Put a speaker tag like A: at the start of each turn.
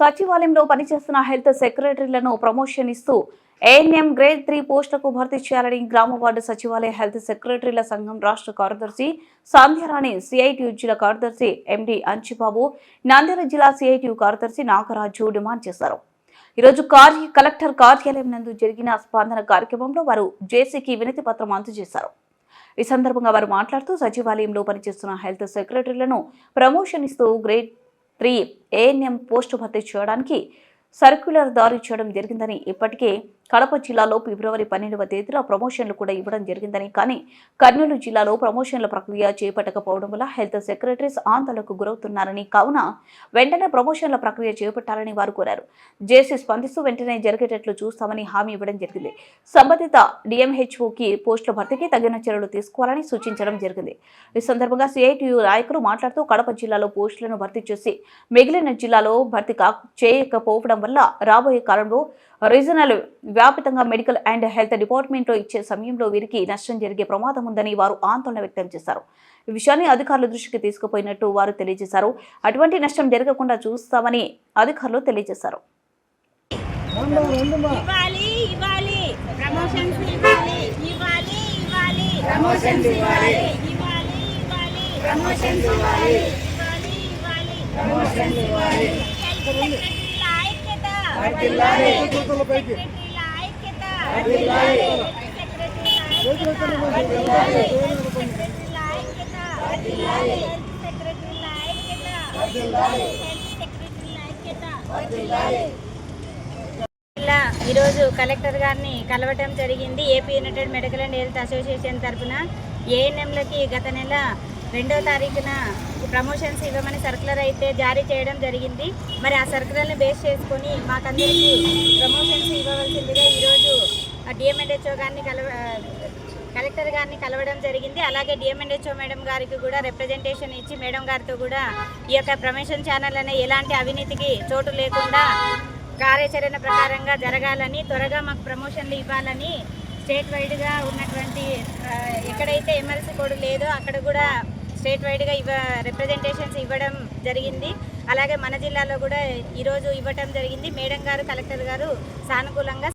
A: సచివాలయంలో పనిచేస్తున్న హెల్త్ సెక్రటరీలను ప్రమోషన్ ఇస్తూ ఏఎన్ఎం గ్రేడ్ త్రీ పోస్టులకు భర్తీ చేయాలని గ్రామ వార్డు సచివాలయ హెల్త్ సెక్రటరీల సంఘం రాష్ట్ర కార్యదర్శి సంధ్యారాణి సిఐటియు జిల్లా కార్యదర్శి ఎండి అంచిబాబు నంద్యాల జిల్లా సిఐటియు కార్యదర్శి నాగరాజు డిమాండ్ చేశారు. ఈరోజు కార్య కలెక్టర్ కార్యాలయం నందు జరిగిన స్పందన కార్యక్రమంలో వారు జేసీకి వినతి పత్రం అందజేశారు. ఈ సందర్భంగా వారు మాట్లాడుతూ సచివాలయంలో పనిచేస్తున్న హెల్త్ సెక్రటరీలను ప్రమోషన్ ఇస్తూ గ్రేడ్ త్రీ ఏఎన్ఎం పోస్టు భర్తీ చేయడానికి సర్క్యులర్ దారి చేయడం జరిగిందని ఇప్పటికే కడప జిల్లాలో ఫిబ్రవరి పన్నెండవ తేదీన ప్రమోషన్లు కూడా ఇవ్వడం జరిగిందని కానీ కర్నూలు జిల్లాలో ప్రమోషన్ల ప్రక్రియ చేపట్టకపోవడం వల్ల హెల్త్ సెక్రటరీస్ ఆందోళనకు గురవుతున్నారని కావున వెంటనే ప్రమోషన్ల ప్రక్రియ చేపట్టాలని వారు కోరారు. జేసీ స్పందిస్తూ వెంటనే జరిగేటట్లు చూస్తామని హామీ ఇవ్వడం జరిగింది. సంబంధిత డిఎంహెచ్ఓకి పోస్టుల భర్తీకి తగిన చర్యలు తీసుకోవాలని సూచించడం జరిగింది. ఈ సందర్భంగా సిఐటియు నాయకులు మాట్లాడుతూ కడప జిల్లాలో పోస్టులను భర్తీ చేసి మిగిలిన జిల్లాలో భర్తీ చేయకపోవడం వల్ల రాబోయే కాలంలో రీజనల్ వ్యాపితంగా మెడికల్ అండ్ హెల్త్ డిపార్ట్మెంట్లో ఇచ్చే సమయంలో వీరికి నష్టం జరిగే ప్రమాదం ఉందని వారు ఆందోళన వ్యక్తం చేశారు. ఈ విషయాన్ని అధికారుల దృష్టికి తీసుకుపోయినట్టు వారు తెలియజేశారు. అటువంటి నష్టం జరగకుండా చూస్తామని అధికారులు తెలియజేశారు.
B: ఇవ్వాలి ఇవ్వాలి. ప్రమోషన్స్ ఈరోజు కలెక్టర్ గారిని కలవటం జరిగింది. AP united medical and health association తరఫున ఏఎన్ఎంలకి గత నెల రెండో తారీఖున ప్రమోషన్స్ ఇవ్వమని సర్కులర్ అయితే జారీ చేయడం జరిగింది. మరి ఆ సర్కులర్ని బేస్ చేసుకొని మాకందరికీ ప్రమోషన్స్ ఇవ్వవలసిందిగా ఈరోజు డిఎంఎన్హెచ్ఓ గారిని కలవ కలెక్టర్ గారిని కలవడం జరిగింది. అలాగే డిఎంఎన్హెచ్ఓ మేడం గారికి కూడా రిప్రజెంటేషన్ ఇచ్చి మేడం గారితో కూడా ఈ యొక్క ప్రమోషన్ ఛానల్ అనే ఎలాంటి అవినీతికి చోటు లేకుండా కార్యాచరణ ప్రకారంగా జరగాలని త్వరగా మాకు ప్రమోషన్లు ఇవ్వాలని స్టేట్ వైడ్గా ఉన్నటువంటి ఎక్కడైతే ఎమ్మెల్సీ కోడ్ లేదో అక్కడ కూడా స్టేట్ వైడ్గా ఇవ్వ రిప్రజెంటేషన్స్ ఇవ్వడం జరిగింది. అలాగే మన జిల్లాలో కూడా ఈరోజు ఇవ్వటం జరిగింది. మేడం గారు కలెక్టర్ గారు సానుకూలంగా